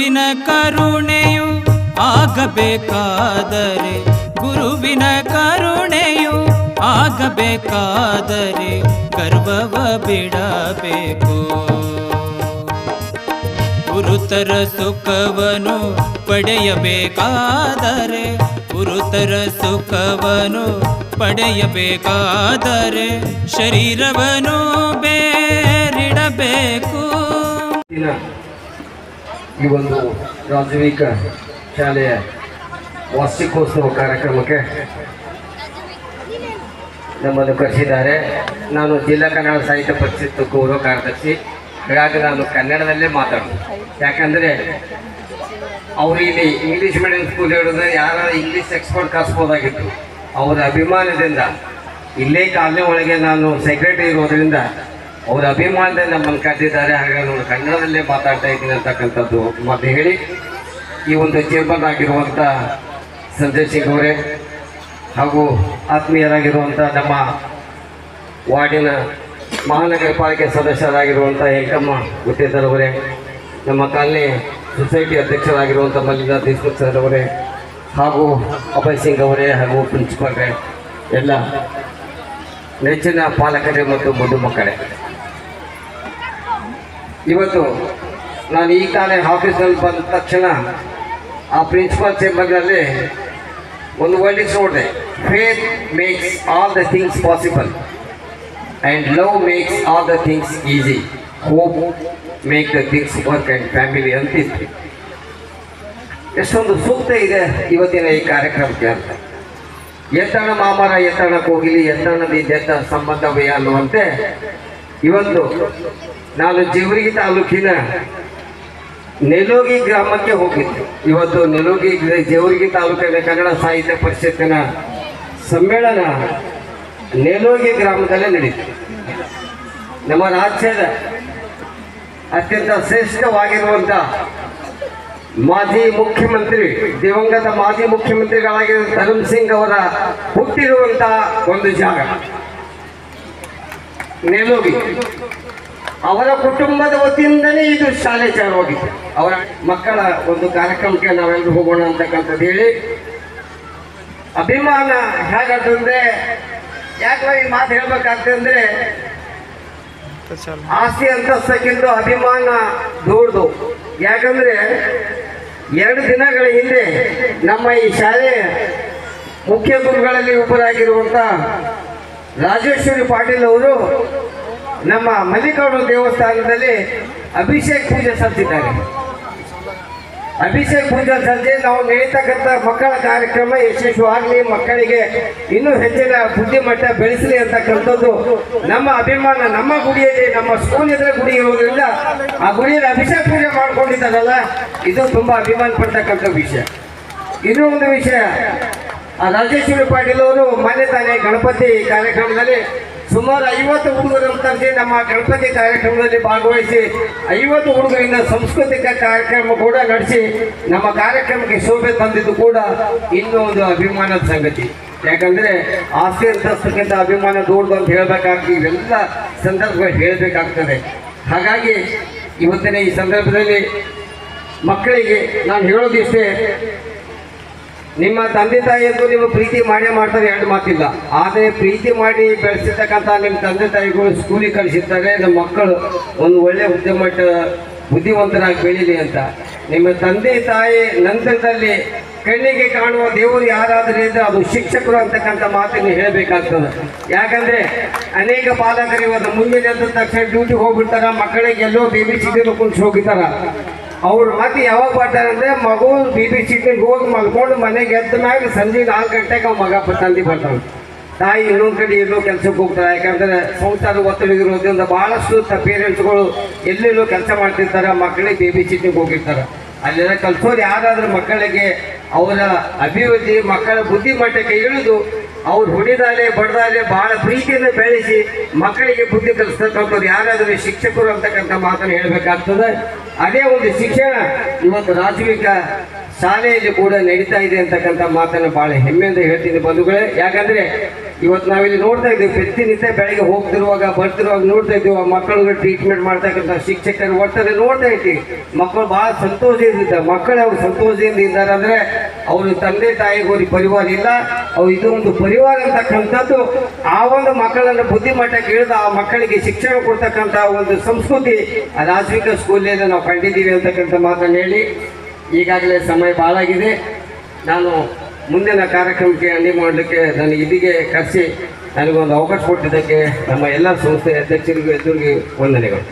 ಗುರುವಿನ ಕರುಣೆಯು ಆಗಬೇಕಾದರೆ, ಗುರುವಿನ ಕರುಣೆಯು ಆಗಬೇಕಾದರೆ ಗರ್ವವ ಬಿಡಬೇಕು. ಗುರುತರ ಸುಖವನು ಪಡೆಯಬೇಕಾದರೆ, ಗುರುತರ ಸುಖವನು ಪಡೆಯಬೇಕಾದರೆ ಶರೀರವನು ಬೇರಿಡಬೇಕು. ಈ ಒಂದು ಪ್ರಾಥಮಿಕ ಶಾಲೆಯ ವಾರ್ಷಿಕೋತ್ಸವ ಕಾರ್ಯಕ್ರಮಕ್ಕೆ ನಮ್ಮನ್ನು ಕರೆಸಿದ್ದಾರೆ. ನಾನು ಜಿಲ್ಲಾ ಕನ್ನಡ ಸಾಹಿತ್ಯ ಪರಿಷತ್ತು ಗೌರವ ಕಾರ್ಯದರ್ಶಿ ಹಾಗಾಗಿ ನಾನು ಕನ್ನಡದಲ್ಲೇ ಮಾತಾಡೋದು. ಯಾಕಂದರೆ ಅವರು ಇಲ್ಲಿ ಇಂಗ್ಲೀಷ್ ಮೀಡಿಯಂ ಸ್ಕೂಲ್ ಹೇಳಿದ್ರೆ ಯಾರು ಇಂಗ್ಲೀಷ್ ಎಕ್ಸ್ಪರ್ಟ್ ಕಳಿಸ್ಬೋದಾಗಿತ್ತು. ಅವರ ಅಭಿಮಾನದಿಂದ ಇಲ್ಲೇ ಕಾಲನಿ ಒಳಗೆ ನಾನು ಸೆಕ್ರೆಟರಿ ಇರೋದ್ರಿಂದ ಅವರ ಅಭಿಮಾನದಲ್ಲಿ ನಮ್ಮನ್ನು ಕರೆದಿದ್ದಾರೆ ಹಾಗಾಗಿ ನೋಡಿ ಕನ್ನಡದಲ್ಲೇ ಮಾತಾಡ್ತಾ ಇದ್ದೀನಿ ಅಂತಕ್ಕಂಥದ್ದು ಮತ್ತೆ ಹೇಳಿ. ಈ ಒಂದು ಚೇರ್ಮನ್ ಆಗಿರುವಂಥ ಸಂಜಯ್ ಸಿಂಗ್ ಅವರೇ ಹಾಗೂ ಆತ್ಮೀಯರಾಗಿರುವಂಥ ನಮ್ಮ ವಾರ್ಡಿನ ಮಹಾನಗರ ಪಾಲಿಕೆ ಸದಸ್ಯರಾಗಿರುವಂಥ ಎಂಕಮ್ಮ ಗುತ್ತೇದಾರ್ ಅವರೇ, ನಮ್ಮ ಕಾಲನಿ ಸೊಸೈಟಿ ಅಧ್ಯಕ್ಷರಾಗಿರುವಂಥ ಮಲ್ಲಿಕಾ ದೇಶ್ಮುಖ್ ಸರ್ ಅವರೇ ಹಾಗೂ ಅಭಯ್ ಸಿಂಗ್ ಅವರೇ ಹಾಗೂ ಪ್ರಿನ್ಸಿಪಾಲ್ರೇ ಎಲ್ಲ ನೆಚ್ಚಿನ ಪಾಲಕರೇ ಮತ್ತು ಮಧುಮಕ್ಕಳೇ. ಇವತ್ತು ನಾನು ಈ ತಾನೇ ಆಫೀಸಲ್ಲಿ ಬಂದ ತಕ್ಷಣ ಆ ಪ್ರಿನ್ಸಿಪಾಲ್ ಚೇಂಬರ್ನಲ್ಲಿ ಒಂದು ವರ್ಡಿಕ್ಸ್ ನೋಡಿದೆ faith makes all the things possible and love makes all the things easy hope make the things work and family ಅಂತಿತ್ತು ಎಷ್ಟೊಂದು ಸೂಕ್ತ ಇದೆ ಇವತ್ತಿನ ಈ ಕಾರ್ಯಕ್ರಮಕ್ಕೆ ಅಂತ. ಎತ್ತಣ ಮಾಮರ ಎತ್ತಣ ಕೋಗಿಲಿ ಎತ್ತ ಸಂಬಂಧವೇ ಅನ್ನುವಂತೆ ಇವತ್ತು ನಾನು ಜಿವರಿಗಿ ತಾಲೂಕಿನ ನೆಲೋಗಿ ಗ್ರಾಮಕ್ಕೆ ಹೋಗಿದ್ದೆ. ಇವತ್ತು ನೆಲೋಗಿ ಜೇವರ್ಗಿ ತಾಲೂಕಿನ ಕನ್ನಡ ಸಾಹಿತ್ಯ ಪರಿಷತ್ತಿನ ಸಮ್ಮೇಳನ ನೆಲೋಗಿ ಗ್ರಾಮದಲ್ಲೇ ನಡೀತು. ನಮ್ಮ ರಾಜ್ಯದ ಅತ್ಯಂತ ಶ್ರೇಷ್ಠವಾಗಿರುವಂಥ ಮಾಜಿ ಮುಖ್ಯಮಂತ್ರಿ, ದಿವಂಗತ ಮಾಜಿ ಮುಖ್ಯಮಂತ್ರಿಗಳಾಗಿರುವ ಧರ್ಮ್ ಸಿಂಗ್ ಅವರ ಹುಟ್ಟಿರುವಂಥ ಒಂದು ಜಾಗ. ನೆಲೋಗಿ ಅವರ ಕುಟುಂಬದ ವತಿಯಿಂದನೇ ಇದು ಶಾಲೆ ಚಾಲುವಾಗಿತ್ತು ಅವರ ಮಕ್ಕಳ ಒಂದು ಕಾರ್ಯಕ್ರಮಕ್ಕೆ ನಾವೆಲ್ಲರೂ ಹೋಗೋಣ ಅಂತಕ್ಕಂಥದ್ದು ಹೇಳಿ. ಅಭಿಮಾನ ಹೇಗಂತಂದ್ರೆ ಯಾಕೆ ಈ ಮಾತು ಹೇಳ್ಬೇಕಾಗ್ತದೆ ಅಂದ್ರೆ, ಆಸ್ತಿ ಅಂತಸ್ತಕ್ಕಿಂತ ಅಭಿಮಾನ ದೊಡ್ಡದು. ಯಾಕಂದ್ರೆ, ಎರಡು ದಿನಗಳ ಹಿಂದೆ ನಮ್ಮ ಈ ಶಾಲೆ ಮುಖ್ಯ ಗುರುಗಳಲ್ಲಿ ಒಬ್ಬರಾಗಿರುವಂಥ ರಾಜೇಶ್ವರಿ ಪಾಟೀಲ್ ಅವರು ನಮ್ಮ ಮಲ್ಲಿಕಾರ್ಜುನ ದೇವಸ್ಥಾನದಲ್ಲಿ ಅಭಿಷೇಕ್ ಪೂಜೆ ಸಲ್ಲಿಸಿದ್ದಾರೆ. ಅಭಿಷೇಕ್ ಪೂಜೆ ಸಲ್ಲಿಸಿ ನಾವು ನಡೀತಕ್ಕಂಥ ಮಕ್ಕಳ ಕಾರ್ಯಕ್ರಮ ಯಶಸ್ವಿಯಾಗಲಿ, ಮಕ್ಕಳಿಗೆ ಇನ್ನೂ ಹೆಚ್ಚಿನ ಬುದ್ಧಿಮಟ್ಟ ಬೆಳೆಸಲಿ ಅಂತಕ್ಕಂಥದ್ದು ನಮ್ಮ ಅಭಿಮಾನ. ನಮ್ಮ ಗುಡಿಯಲ್ಲಿ, ನಮ್ಮ ಸ್ಕೂಲ್ ಗುಡಿ ಇರೋದ್ರಿಂದ ಆ ಗುಡಿಯಲ್ಲಿ ಅಭಿಷೇಕ್ ಪೂಜೆ ಮಾಡ್ಕೊಂಡಿದ್ದಾರಲ್ಲ, ಇದು ತುಂಬ ಅಭಿಮಾನ ಪಡ್ತಕ್ಕಂಥ ವಿಷಯ. ಇನ್ನೂ ಒಂದು ವಿಷಯ ರಾಜೇಶ್ವರಿ ಪಾಟೀಲ್ ಅವರು ಮೊನ್ನೆ ತಾನೇ ಗಣಪತಿ ಕಾರ್ಯಕ್ರಮದಲ್ಲಿ ಸುಮಾರು ಐವತ್ತು ಹುಡುಗರನ್ನು ತರಿಸಿ ನಮ್ಮ ಗಣಪತಿ ಕಾರ್ಯಕ್ರಮದಲ್ಲಿ ಭಾಗವಹಿಸಿ ಐವತ್ತು ಹುಡುಗರಿಂದ ಸಾಂಸ್ಕೃತಿಕ ಕಾರ್ಯಕ್ರಮ ಕೂಡ ನಡೆಸಿ ನಮ್ಮ ಕಾರ್ಯಕ್ರಮಕ್ಕೆ ಶೋಭೆ ತಂದಿದ್ದು ಕೂಡ ಇನ್ನೂ ಒಂದು ಅಭಿಮಾನದ ಸಂಗತಿ. ಯಾಕಂದ್ರೆ ಆಸ್ತಿ ಅಂತಸ್ತಕ್ಕಿಂತ ಅಭಿಮಾನ ದೊಡ್ಡದು ಅಂತ ಹೇಳಬೇಕಾಗ್ತದೆ ಇವೆಲ್ಲ ಸಂದರ್ಭಗಳು ಹೇಳಬೇಕಾಗ್ತದೆ. ಹಾಗಾಗಿ ಇವತ್ತಿನ ಈ ಸಂದರ್ಭದಲ್ಲಿ ಮಕ್ಕಳಿಗೆ ನಾನು ಹೇಳೋದಿಷ್ಟೇ ನಿಮ್ಮ ತಂದೆ ತಾಯಿಯಂತೂ ನೀವು ಪ್ರೀತಿ ಮಾಡೇ ಮಾಡ್ತಾರೆ ಎರಡು ಮಾತಿಲ್ಲ. ಆದರೆ ಪ್ರೀತಿ ಮಾಡಿ ಬೆಳೆಸಿರ್ತಕ್ಕಂಥ ನಿಮ್ಮ ತಂದೆ ತಾಯಿಗಳು ಸ್ಕೂಲಿಗೆ ಕಳಿಸಿರ್ತಾರೆ. ನಮ್ಮ ಮಕ್ಕಳು ಒಂದು ಒಳ್ಳೆ ಉದ್ಯಮಟ್ಟ ಬುದ್ಧಿವಂತರಾಗಿ ಬೆಳೀಲಿ ಅಂತ. ನಿಮ್ಮ ತಂದೆ ತಾಯಿ ನಂತರದಲ್ಲಿ ಕಣ್ಣಿಗೆ ಕಾಣುವ ದೇವರು ಯಾರಾದರೂ ಇದ್ರೆ ಅದು ಶಿಕ್ಷಕರು ಅಂತಕ್ಕಂಥ ಮಾತನ್ನು ಹೇಳಬೇಕಾಗ್ತದೆ. ಯಾಕಂದ್ರೆ ಅನೇಕ ಪಾಲಕರು ಇವತ್ತು ಮುಂದಿನ ತಕ್ಷಣ ಡ್ಯೂಟಿಗೆ ಹೋಗ್ಬಿಡ್ತಾರೆ ಮಕ್ಕಳಿಗೆ ಎಲ್ಲೋ ಬೇಬಿ ಸಿಟಿ ಕುಂತು ಹೋಗಿರ್ತಾರ. ಅವ್ರು ಮತ್ತೆ ಯಾವಾಗ ಬರ್ತಾರೆ ಅಂದ್ರೆ ಮಗು ಬಿ ಬಿ ಸಿಟಿಗೆ ಹೋಗಿ ಮಲ್ಕೊಂಡು ಮನೆಗೆ ಎದ್ದ ಮ್ಯಾಗ ಸಂಜೆ ನಾಲ್ಕು ಗಂಟೆಗೆ ಅವ್ ಮಗ ತಂದೆ ಬರ್ತಾನೆ. ತಾಯಿ ಇನ್ನೊಂದು ಕಡೆ ಎಲ್ಲೋ ಕೆಲಸಕ್ಕೆ ಹೋಗ್ತಾರೆ ಯಾಕಂದ್ರೆ ಸಂಸಾರ ಒತ್ತಡ ಇರೋದ್ರಿಂದ ಬಹಳಷ್ಟು ಪೇರೆಂಟ್ಸ್ಗಳು ಎಲ್ಲೆಲ್ಲೋ ಕೆಲಸ ಮಾಡ್ತಿರ್ತಾರೆ ಮಕ್ಕಳಿಗೆ ಬೇಬಿ ಸಿಟಿಗೆ ಹೋಗಿರ್ತಾರೆ. ಅಲ್ಲೆಲ್ಲ ಕಲ್ಸೋರು ಯಾರಾದ್ರೂ ಮಕ್ಕಳಿಗೆ ಅವರ ಅಭಿವೃದ್ಧಿ, ಮಕ್ಕಳ ಬುದ್ಧಿಮಟ್ಟಕ್ಕೆ ಇಳಿದು ಅವ್ರು ಹೊಡಿದಾಲೆ ಬಡ್ದಾಲೆ ಬಹಳ ಪ್ರೀತಿಯಿಂದ ಬೆಳೆಸಿ ಮಕ್ಕಳಿಗೆ ಬುದ್ಧಿ ಕಲಿಸ್ತಕ್ಕಂಥವ್ರು ಯಾರಾದರೂ ಶಿಕ್ಷಕರು ಅಂತಕ್ಕಂಥ ಮಾತನ್ನು ಹೇಳಬೇಕಾಗ್ತದೆ. ಅದೇ ಒಂದು ಶಿಕ್ಷಣ ಇವತ್ತು ರಾಜಕೀಯ ಶಾಲೆಯಲ್ಲಿ ಕೂಡ ನಡೀತಾ ಇದೆ ಅಂತಕ್ಕಂಥ ಮಾತನ್ನು ಬಹಳ ಹೆಮ್ಮೆಯಿಂದ ಹೇಳ್ತೀನಿ ಬಂಧುಗಳೇ. ಯಾಕಂದ್ರೆ ಇವತ್ತು ನಾವಿಲ್ಲಿ ನೋಡ್ತಾ ಇದ್ದೀವಿ, ಪ್ರತಿನಿತ್ಯ ಬೆಳಗ್ಗೆ ಹೋಗ್ತಿರುವಾಗ, ಬರ್ತಿರುವಾಗ ನೋಡ್ತಾ ಇದ್ದೀವಿ, ಆ ಮಕ್ಕಳಿಗೆ ಟ್ರೀಟ್ಮೆಂಟ್ ಮಾಡ್ತಕ್ಕಂಥ ಶಿಕ್ಷಕರು ಒಟ್ಟಾರೆ ನೋಡ್ತಾ ಇದ್ದೀವಿ ಮಕ್ಕಳು ಬಹಳ ಸಂತೋಷದಿಂದ ಇದ್ದ ಮಕ್ಕಳು ಅವ್ರು ಸಂತೋಷದಿಂದ ಇದ್ದಾರೆ ಅಂದ್ರೆ ಅವರು ತಂದೆ ತಾಯಿಗೆ ಅವ್ರಿಗೆ ಪರಿವಾರ ಇಲ್ಲ. ಅವ್ರು ಇದು ಒಂದು ಪರಿವಾರ ಅಂತಕ್ಕಂಥದ್ದು. ಆ ಒಂದು ಮಕ್ಕಳನ್ನು ಬುದ್ಧಿಮಟ್ಟಕ್ಕೆ ಇಳಿದು ಆ ಮಕ್ಕಳಿಗೆ ಶಿಕ್ಷಣ ಕೊಡ್ತಕ್ಕಂಥ ಒಂದು ಸಂಸ್ಕೃತಿ ರಾಜವಿಕ ಸ್ಕೂಲಲ್ಲಿ ನಾವು ಕಂಡಿದ್ದೀವಿ ಅಂತಕ್ಕಂಥ ಮಾತನ್ನು ಹೇಳಿ. ಈಗಾಗಲೇ ಸಮಯ ಭಾಳಾಗಿದೆ ನಾನು ಮುಂದಿನ ಕಾರ್ಯಕ್ರಮಕ್ಕೆ ಅಣಿ ಮಾಡಲಿಕ್ಕೆ ನಾನು ಇಲ್ಲಿಗೆ ಕರೆಸಿ ನನಗೊಂದು ಅವಕಾಶ ಕೊಟ್ಟಿದ್ದಕ್ಕೆ ನಮ್ಮ ಎಲ್ಲ ಸಂಸ್ಥೆ ಅಧ್ಯಕ್ಷರಿಗೂ, ಎದುರಿಗೆ ವಂದನೆಗಳು.